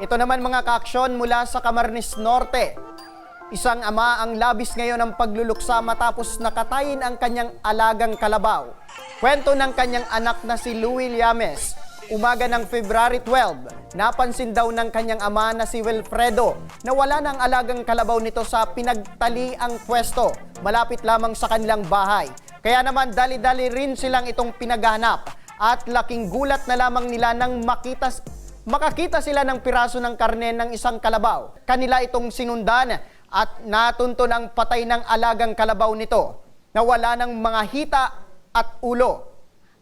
Ito naman mga kaaksyon mula sa Camarines Norte. Isang ama ang labis ngayon ng pagluluksa matapos nakatayin ang kanyang alagang kalabaw. Kwento ng kanyang anak na si Louie Llames. Umaga ng February 12, napansin daw ng kanyang ama na si Wilfredo na wala ng alagang kalabaw nito sa pinagtaliang pwesto malapit lamang sa kanilang bahay. Kaya naman dali-dali rin silang itong pinaghanap at laking gulat na lamang nila nang makita makakita sila ng piraso ng karne ng isang kalabaw. Kanila itong sinundan at natunto ng patay ng alagang kalabaw nito na wala ng mga hita at ulo.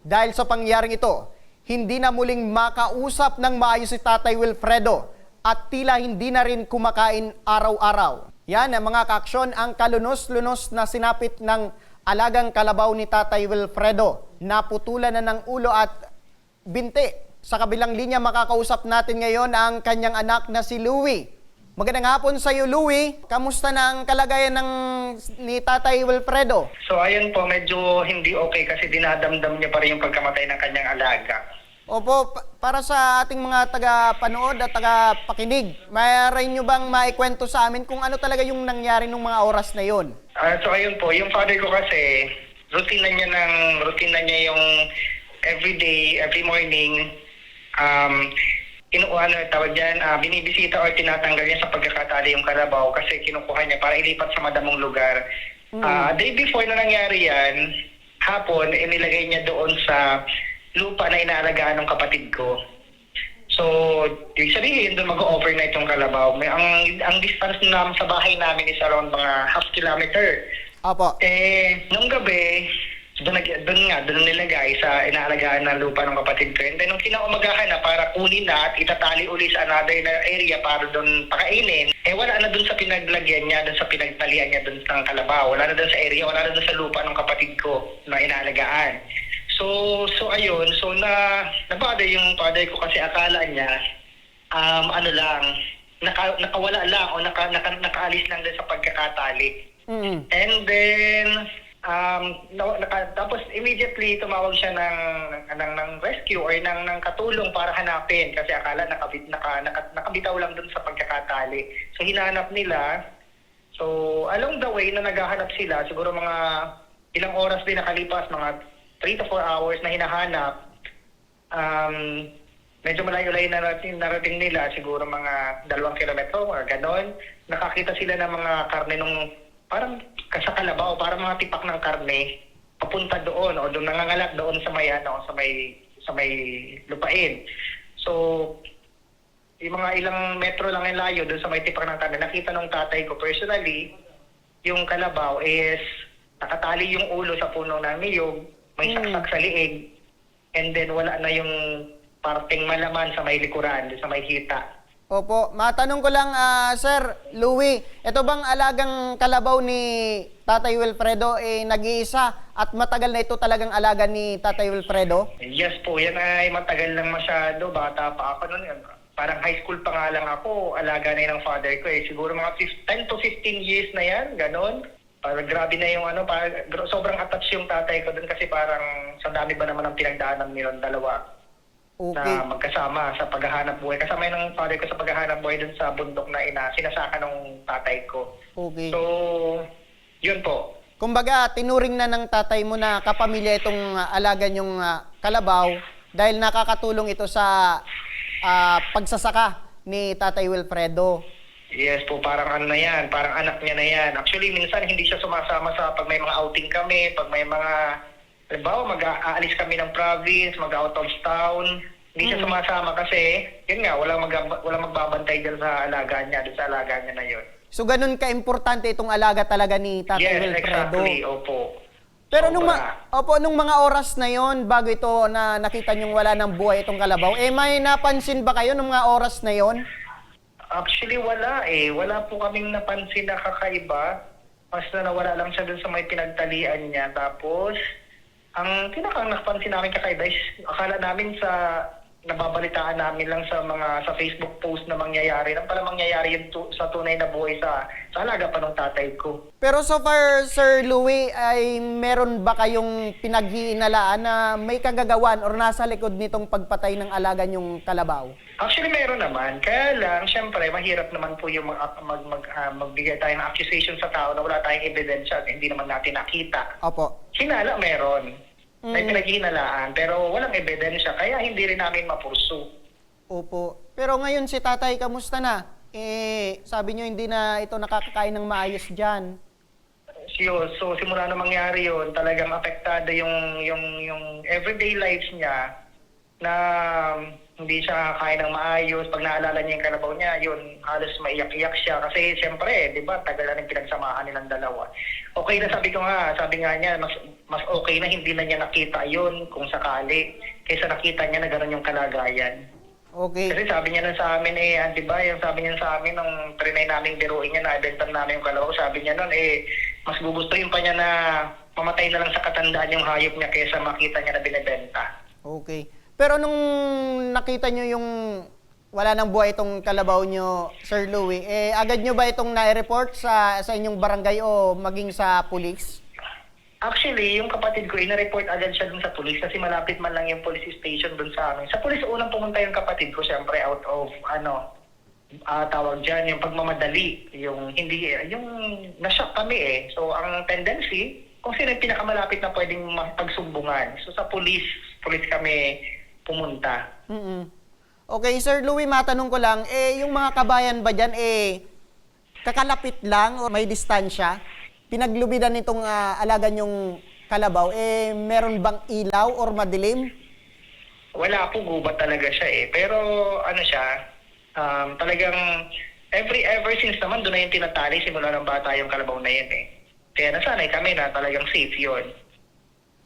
Dahil sa pangyaring ito, hindi na muling makausap ng maayos si Tatay Wilfredo at tila hindi na rin kumakain araw-araw. Yan ang mga kaaksyon ang kalunos-lunos na sinapit ng alagang kalabaw ni Tatay Wilfredo. Naputulan na ng ulo at binti. Sa kabilang linya makakausap natin ngayon ang kanyang anak na si Louie. Magandang hapon sa iyo, Louie. Kamusta na ang kalagayan ng ni Tatay Wilfredo? So ayun po, medyo hindi okay kasi dinadamdam niya pa rin yung pagkamatay ng kanyang alaga. Opo, pa- para sa ating mga taga-panood at taga-pakinig, mayroon nyo bang maikwento sa amin kung ano talaga yung nangyari nung mga oras na yon? Ah, so ayun po, yung father ko kasi, routine na niya ng, routine na niya yung everyday, every morning, um, inu ano, tawag dyan, ah, binibisita or tinatanggal niya sa pagkakatali yung karabaw kasi kinukuha niya para ilipat sa madamong lugar. Ah, day before na nangyari yan, hapon, inilagay niya doon sa lupa na inaalagaan ng kapatid ko. So, ibig sabihin, doon mag-overnight yung kalabaw. May, ang, ang distance namin sa bahay namin is around mga half kilometer. Opo. Eh, nung gabi, doon, nag- doon nga, doon nilagay sa inaalagaan ng lupa ng kapatid ko. And then, nung kinaumagahan na para kunin na at itatali uli sa another na area para doon pakainin, eh wala na doon sa pinaglagyan niya, doon sa pinagtalian niya doon ng kalabaw. Wala na doon sa area, wala na doon sa lupa ng kapatid ko na inaalagaan. So, so ayun, so na nabada yung father ko kasi akala niya um ano lang, naka, nakawala lang o naka, naka, nakaalis lang din sa pagkakatali. Mm. And then, um, tapos immediately tumawag siya ng, ng, ng rescue or ng, ng katulong para hanapin kasi akala nakabit, naka, naka, nakabitaw lang dun sa pagkakatali. So hinanap nila. So along the way na naghahanap sila, siguro mga ilang oras din nakalipas, mga 3 to 4 hours na hinahanap, um, medyo malayo-layo na narating, narating nila, siguro mga dalawang kilometro or ganon. Nakakita sila ng mga karne nung parang sa kalabaw, parang mga tipak ng karne papunta doon o doon nangangalat doon sa may ano, sa may sa may lupain. So yung mga ilang metro lang yung layo doon sa may tipak ng karne, nakita nung tatay ko personally, yung kalabaw is nakatali yung ulo sa puno ng niyog, may Mm. saksak sa liig, and then wala na yung parteng malaman sa may likuran, sa may hita. Opo, matanong ko lang, ah, Sir Louie, ito bang alagang kalabaw ni Tatay Wilfredo eh, nag-iisa at matagal na ito talagang alaga ni Tatay Wilfredo? Yes po, yan ay matagal lang masyado. Bata pa ako noon. Parang high school pa nga lang ako. Alaga na ng father ko eh. Siguro mga 15 10 to 15 years na yan. Ganon. Parang grabe na yung ano. Parang, sobrang attached yung tatay ko doon kasi parang sa dami ba naman ang pinagdaanan nilang dalawa Okay. na magkasama sa paghahanap buhay. Kasama yun ng father ko sa paghahanap buhay doon sa bundok na ina, sinasaka ng tatay ko. Okay. So, yun po. Kumbaga, tinuring na ng tatay mo na kapamilya itong ah, alaga niyong ah, kalabaw dahil nakakatulong ito sa ah, pagsasaka ni Tatay Wilfredo. Yes po, parang ano na yan, parang anak niya na yan. Actually, minsan hindi siya sumasama sa pag may mga outing kami, pag may mga, halimbawa, mag-aalis kami ng province, mag-out of town. Hindi siya sumasama kasi, yun nga, wala, mag wala magbabantay dyan sa alaga niya, dun sa alaga niya na yun. So ganun ka-importante itong alaga talaga ni Tatay yes, Wilfredo. exactly, opo. Pero nung, ma- opo, nung mga oras na yon bago ito na nakita niyong wala ng buhay itong kalabaw, eh may napansin ba kayo nung mga oras na yon? Actually, wala eh. Wala po kaming napansin na kakaiba. Basta nawala lang siya dun sa may pinagtalian niya. Tapos, ang pinakang napansin namin kakaiba is, akala namin sa nababalitaan namin lang sa mga sa Facebook post na mangyayari. Nang pala mangyayari yun tu- sa tunay na buhay sa, sa alaga pa ng tatay ko. Pero so far, Sir Louie, ay meron ba kayong pinaghiinalaan na may kagagawan or nasa likod nitong pagpatay ng alaga niyong kalabaw? Actually, meron naman. Kaya lang, syempre, mahirap naman po yung mag, mag, mag, ah, magbigay tayo ng accusation sa tao na wala tayong ebidensya at hindi naman natin nakita. Opo. Hinala meron. May Mm. pinaghinalaan, pero walang ebidensya, kaya hindi rin namin mapursu. Opo. Pero ngayon si tatay, kamusta na? Eh, sabi niyo hindi na ito nakakakain ng maayos dyan. So, so simula na mangyari yun, talagang apektado yung, yung, yung everyday lives niya na hindi siya kakain ng maayos. Pag naalala niya yung kalabaw niya, yun, halos maiyak-iyak siya. Kasi siyempre, di ba, tagal na pinagsamahan nilang dalawa. Okay na sabi ko nga, sabi nga niya, mas, mas okay na hindi na niya nakita yun kung sakali. Kaysa nakita niya na gano'n yung kalagayan. Okay. Kasi sabi niya na sa amin eh, ah, di ba, yung sabi niya sa amin nung trinay namin biruin niya, na-eventan namin yung kalabaw, sabi niya nun eh, mas gugustuhin pa niya na mamatay na lang sa katandaan yung hayop niya kaysa makita niya na binibenta. Okay. Pero nung nakita nyo yung wala nang buhay itong kalabaw nyo, Sir Louie, eh, agad nyo ba itong na-report sa, sa inyong barangay o maging sa pulis? Actually, yung kapatid ko, ina-report agad siya dun sa police kasi malapit man lang yung police station dun sa amin. Sa police, unang pumunta yung kapatid ko, syempre out of, ano, ah, tawag dyan, yung pagmamadali, yung hindi, yung nashock kami eh. So, ang tendency, kung sino yung pinakamalapit na pwedeng magsumbungan. So, sa police, police kami pumunta. mm Okay, Sir Louie, matanong ko lang, eh, yung mga kabayan ba dyan, eh, kakalapit lang o may distansya? Pinaglubidan nitong ah, alaga nyong kalabaw, eh, meron bang ilaw or madilim? Wala po gubat talaga siya eh. Pero ano siya, um, talagang every ever since naman doon na yung tinatali simula ng bata yung kalabaw na yun eh. Kaya nasanay kami na talagang safe yun.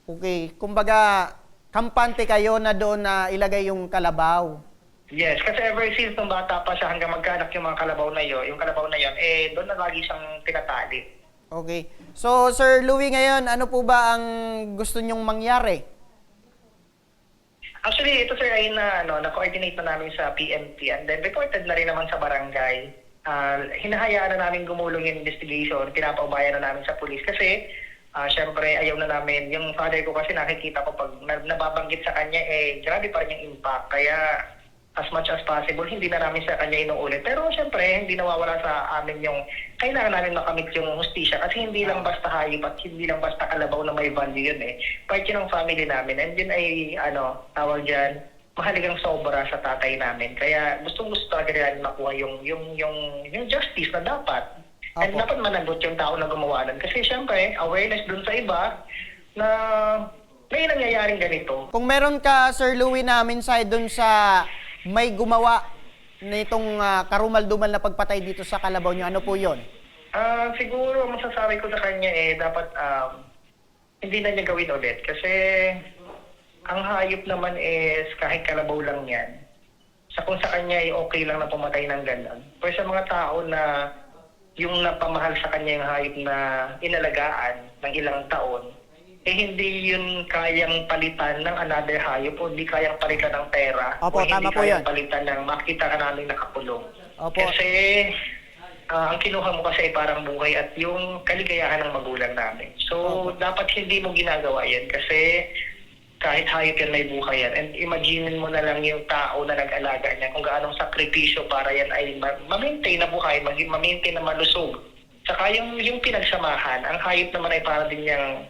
Okay, kumbaga, kampante kayo na doon na ilagay yung kalabaw. Yes, kasi ever since nung bata pa siya hanggang magkanak yung mga kalabaw na yun, yung kalabaw na yun, eh doon na lagi siyang tinatali. Okay. So, Sir Louie, ngayon, ano po ba ang gusto nyong mangyari? Actually, ito sir ay na, ano, na-coordinate na namin sa PNP and then reported na rin naman sa barangay. Ah, hinahayaan na namin gumulong yung investigation, pinapaubayan na namin sa police kasi ah syempre ayaw na namin. Yung father ko kasi nakikita ko pag na- nababanggit sa kanya, eh grabe pa rin yung impact. Kaya as much as possible, hindi na namin sa kanya inuulit. Pero syempre, hindi nawawala sa amin yung kailangan namin makamit yung hustisya kasi hindi lang basta hayop at hindi lang basta kalabaw na may value yun eh. Part yun ng family namin and yun ay, ano, tawag dyan, mahalagang sobra sa tatay namin. Kaya gustong gusto talaga nila makuha yung, yung, yung, yung justice na dapat. And dapat managot yung tao na gumawa nun. Kasi syempre, awareness dun sa iba na may nangyayaring ganito. Kung meron ka, Sir Louie, na mensahe doon sa may gumawa nitong ah, karumal-dumal na pagpatay dito sa kalabaw nyo, ano po yon? Ah, siguro masasabi ko sa kanya eh dapat um, hindi na niya gawin ulit kasi ang hayop naman is kahit kalabaw lang yan. Sa kung sa kanya ay okay lang na pumatay ng ganun. Pero sa mga tao na yung napamahal sa kanya yung hayop na inalagaan ng ilang taon, eh hindi yun kayang palitan ng another hayop o hindi kayang palitan ng pera Opo, o hindi tama po kayang yun. palitan ng makita ka namin nakakulong. Opo. Kasi ah, ang kinuha mo kasi ay parang buhay at yung kaligayahan ng magulang namin. So, dapat hindi mo ginagawa yan kasi kahit hayop yan may buhay yan. And imagine mo na lang yung tao na nag-alaga niya kung gaanong sakripisyo para yan ay ma- ma-maintain na buhay, ma-maintain na malusog. Saka yung, yung pinagsamahan, ang hayop naman ay para din yung,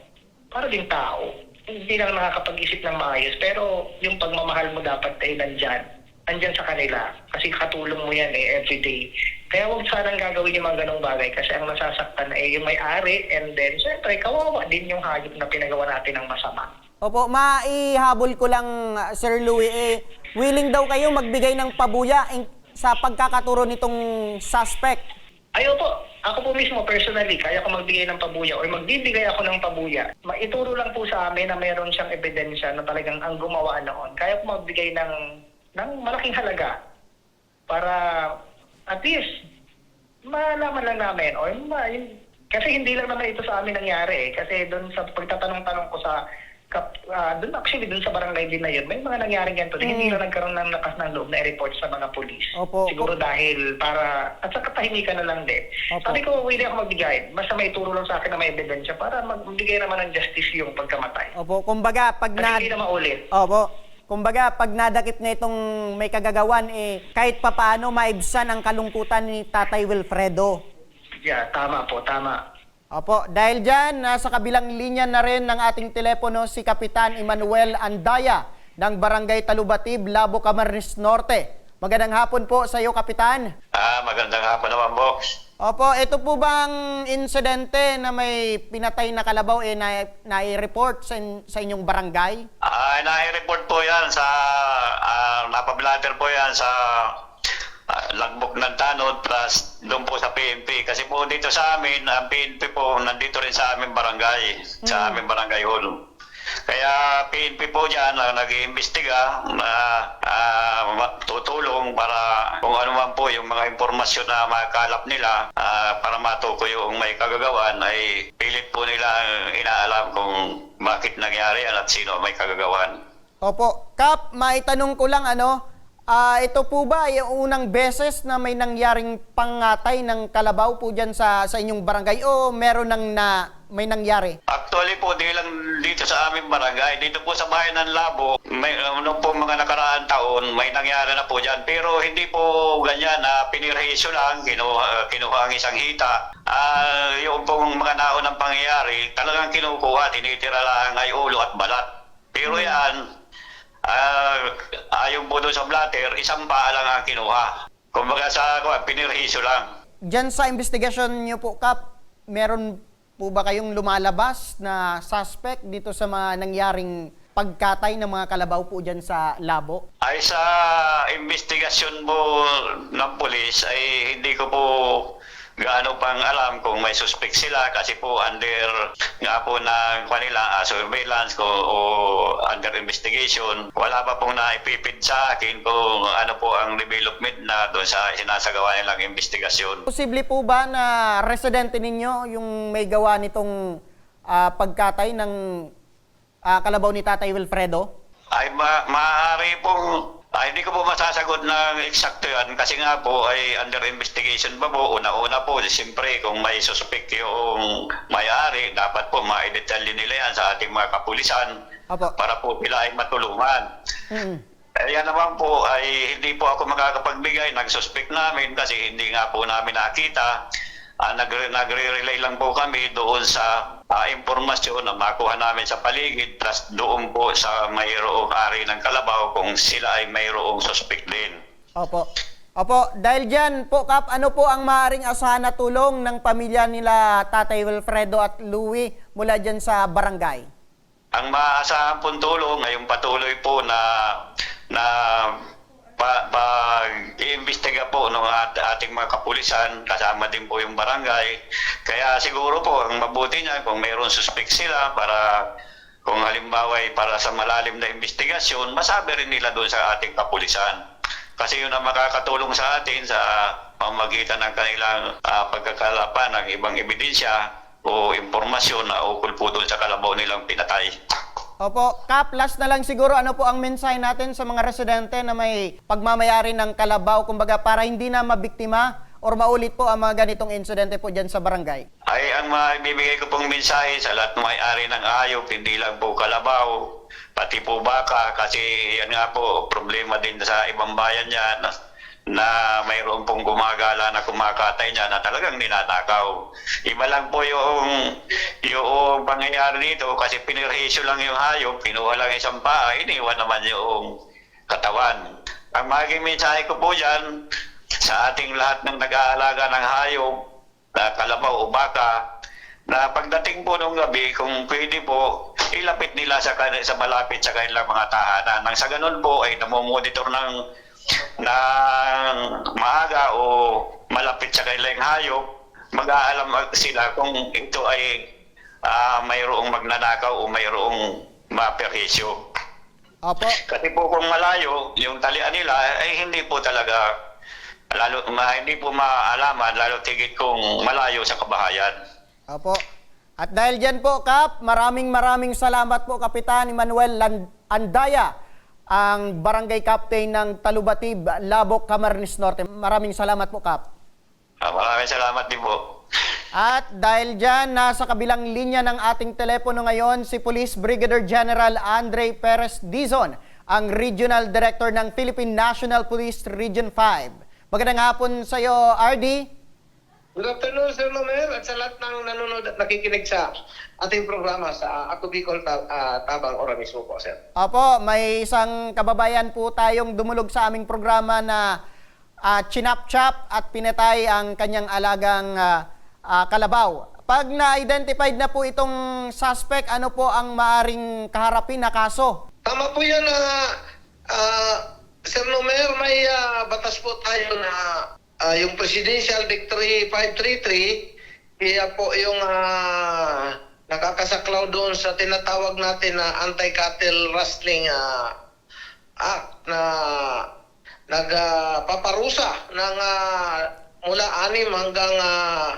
para din tao. Hindi lang nakakapag-isip ng maayos, pero yung pagmamahal mo dapat ay nandyan andyan sa kanila kasi katulong mo yan eh everyday. Kaya huwag sanang gagawin yung mga ganong bagay kasi ang nasasaktan ay yung may-ari and then syempre kawawa din yung hayop na pinagawa natin ng masama. Opo, maihabol ko lang, Sir Louie, eh, willing daw kayo magbigay ng pabuya in- sa pagkakaturo nitong suspect. Ayo po, ako po mismo personally, kaya ko magbigay ng pabuya or magbibigay ako ng pabuya. Maituro lang po sa amin na meron siyang ebidensya na talagang ang gumawa noon. Kaya ko magbigay ng, ng malaking halaga para at least malaman lang namin or ma, kasi hindi lang naman ito sa amin nangyari eh. Kasi doon sa pagtatanong-tanong ko sa kap, ah, doon actually, doon sa barangay din na yun, may mga nangyaring ganito. din. Hindi na nagkaroon ng lakas ng loob na i-report sa mga polis. Opo. Siguro dahil para, at sa katahimikan na lang din. Opo. Sabi ko, willing ako magbigay. Basta may turo lang sa akin na may ebidensya para magbigay naman ng justice yung pagkamatay. Opo, kumbaga pag At na hindi na maulit. Opo. Kumbaga pag nadakip na itong may kagagawan eh kahit papaano maibsan ang kalungkutan ni Tatay Wilfredo. Yeah, tama po, tama. Opo, dahil dyan, nasa kabilang linya na rin ng ating telepono si Kapitan Emmanuel Andaya ng Barangay Talubatib, Labo, Camarines Norte. Magandang hapon po sa iyo, Kapitan. Ah, magandang hapon naman, Box. Opo, ito po bang insidente na may pinatay na kalabaw eh na, na-report sa, in- sa inyong barangay? Ah, nai-report po yan sa, napablatter po yan sa ah, logbook ng tanod plus doon po sa PNP. Kasi po dito sa amin, ang PNP po nandito rin sa aming barangay, sa aming barangay hall. Kaya PNP po dyan ang nag-iimbestiga na ah, ma- tutulong para kung ano man po yung mga impormasyon na makalap nila ah, para matukoy yung may kagagawan ay pilit po nila inaalam kung bakit nangyari at sino may kagagawan. Opo, Kap, maitanong ko lang ano, ah, ito po ba yung unang beses na may nangyaring pangatay ng kalabaw po dyan sa, sa inyong barangay o meron nang na, may nangyari? Actually po, di lang dito sa aming barangay, dito po sa bayan ng Labo, may, ano po mga nakaraan taon, may nangyari na po dyan. Pero hindi po ganyan na pinirhisyo lang, kinuha, kinuha ang isang hita. Ah, yung pong mga naunang pangyayari, talagang kinukuha, tinitira lang ay ulo at balat. Pero yan, ah, ayon po doon sa blatter, isang paa lang ang kinuha. Kumbaga sa kuha, pinirhisyo lang. Diyan sa investigasyon niyo po, Kap, meron po ba kayong lumalabas na suspect dito sa mga nangyaring pagkatay ng mga kalabaw po dyan sa labo? Ay sa investigasyon po ng polis ay hindi ko po gaano pang alam kung may suspect sila kasi po under nga po ng kanila ah, surveillance ko o under investigation wala pa pong naipipid sa akin kung ano po ang development na doon sa sinasagawa nilang investigasyon. Posible po ba na residente ninyo yung may gawa nitong ah, pagkatay ng ah, kalabaw ni Tatay Wilfredo? Ay ma maaari pong ay, hindi ko po masasagot ng eksakto yan kasi nga po ay under investigation pa po. Una-una po, siyempre kung may suspect yung may-ari, dapat po ma-detalye nila yan sa ating mga kapulisan Opo. para po sila ay matulungan. Mm. Kaya naman po ay hindi po ako makakapagbigay ng suspect namin kasi hindi nga po namin nakita. Ah, nagre- nagre-relay lang po kami doon sa ah, impormasyon na makuha namin sa paligid plus doon po sa mayroong ari ng kalabaw kung sila ay mayroong suspect din. Opo. Opo, dahil dyan po, Kap, ano po ang maaaring asahan na tulong ng pamilya nila Tatay Wilfredo at Louie mula dyan sa barangay? Ang maaasahan pong tulong ngayong patuloy po na na pa, pag iimbestiga po ng at, ating mga kapulisan, kasama din po yung barangay. Kaya siguro po, ang mabuti niya kung mayroon suspect sila para kung halimbawa ay para sa malalim na investigasyon, masabi rin nila doon sa ating kapulisan. Kasi yun ang makakatulong sa atin sa pamagitan ng kanilang ah, pagkakalapan ng ibang ebidensya o impormasyon na ukol po doon sa kalabaw nilang pinatay. Opo, Kap, last na lang siguro, ano po ang mensahe natin sa mga residente na may pagmamayari ng kalabaw, kumbaga para hindi na mabiktima or maulit po ang mga ganitong insidente po dyan sa barangay? Ay, ang maibibigay ko pong mensahe sa lahat ng may-ari ng ayop, hindi lang po kalabaw, pati po baka, kasi yan nga po, problema din sa ibang bayan niya na, mayroon pong gumagala na kumakatay niya na talagang ninanakaw. Iba lang po yung, yung pangyayari dito kasi pinirhisyo lang yung hayop, kinuha lang isang paa, iniwan naman yung katawan. Ang maging mensahe ko po dyan, sa ating lahat ng nag-aalaga ng hayop, na kalabaw o baka, na pagdating po ng gabi, kung pwede po, ilapit nila sa, sa malapit sa kanilang mga tahanan. Nang sa ganun po ay namomonitor ng, ng maaga o malapit sa kanilang hayop, mag-aalam sila kung ito ay ah, mayroong magnanakaw o mayroong maperhisyo. Opo. Kasi po kung malayo, yung talian nila ay hindi po talaga lalo ma, hindi po maalaman lalo tigit kung malayo sa kabahayan. Opo. At dahil dyan po, Kap, maraming maraming salamat po, Kapitan Emmanuel Andaya, ang barangay captain ng Talubatib, Labok, Camarines Norte. Maraming salamat po, Kap. Ah, maraming salamat din po. At dahil dyan, nasa kabilang linya ng ating telepono ngayon, si Police Brigadier General Andre Perez Dizon, ang Regional Director ng Philippine National Police Region 5. Magandang hapon sa iyo, RD. Good afternoon, Sir Nomer, at sa lahat ng nanonood at nakikinig sa ating programa sa Ako Bicol Ta- ah, Tabang Ora mismo po, Sir. Opo, may isang kababayan po tayong dumulog sa aming programa na uh, chinap-chap at pinatay ang kanyang alagang ah, ah, kalabaw. Pag na-identified na po itong suspect, ano po ang maaring kaharapin na kaso? Tama po yan na Sir Nomer, may ah, batas po tayo na ah, yung Presidential Decree 533, kaya po yung ah, nakakasaklaw doon sa tinatawag natin na Anti-Cattle Rustling ah, Act na nagpaparusa ng ah, mula anim hanggang ah,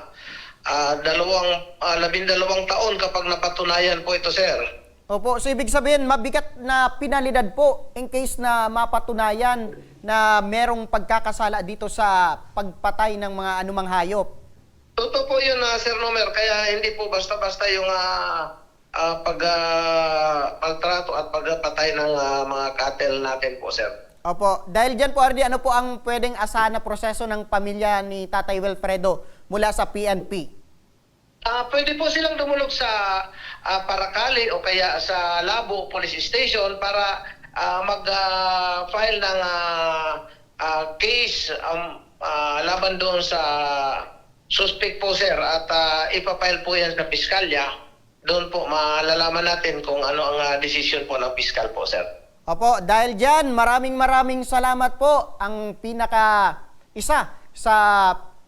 ah, dalawang ah, labindalawang taon kapag napatunayan po ito, sir. Opo, so ibig sabihin, mabigat na pinalidad po in case na mapatunayan na merong pagkakasala dito sa pagpatay ng mga anumang hayop. Totoo po yun, ah, Sir Nomer. Kaya hindi po basta-basta yung ah, ah, pag, ah, pagtrato at pagpatay ng ah, mga cattle natin po, sir. Opo, dahil dyan po, RD, ano po ang pwedeng asahan na proseso ng pamilya ni Tatay Wilfredo mula sa PNP? Ah, pwede po silang dumulog sa ah, Paracali o kaya sa Labo Police Station para ah, mag-file ng ah, ah, case um, ah, laban doon sa suspect po sir at ah, ipapile po yan sa piskalya. Doon po malalaman natin kung ano ang ah, decision po ng piskal po sir. Opo, dahil dyan, maraming maraming salamat po ang pinaka isa sa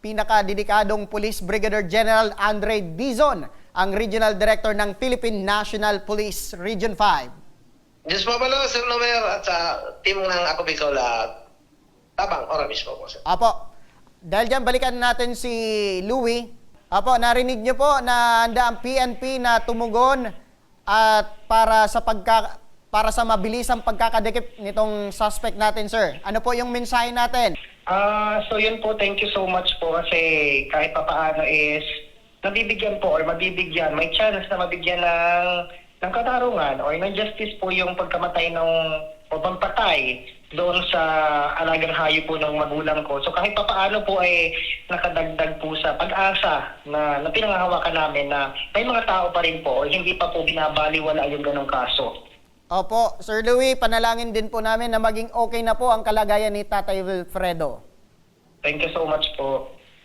pinaka dedikadong Police Brigadier General Andre Dizon, ang Regional Director ng Philippine National Police Region 5. Diyos mabalo, Sir Nomer, at sa team ng Ako Bicol, at tabang, ora mismo po, sir. Apo, dahil dyan balikan natin si Louie. Apo, narinig niyo po na handa ang PNP na tumugon at para sa pagka para sa mabilisang pagkakadikip nitong suspect natin, sir. Ano po yung mensahe natin? Ah, so yun po, thank you so much po kasi kahit papaano is nabibigyan po or mabibigyan, may chance na mabigyan ng ng katarungan or ng justice po yung pagkamatay ng o pagpatay doon sa alagang hayop po ng magulang ko. So kahit papaano po ay nakadagdag po sa pag-asa na, na pinangahawakan namin na may mga tao pa rin po or hindi pa po binabaliwala yung ganong kaso. Opo, Sir Louie, panalangin din po namin na maging okay na po ang kalagayan ni Tatay Wilfredo. Thank you so much po.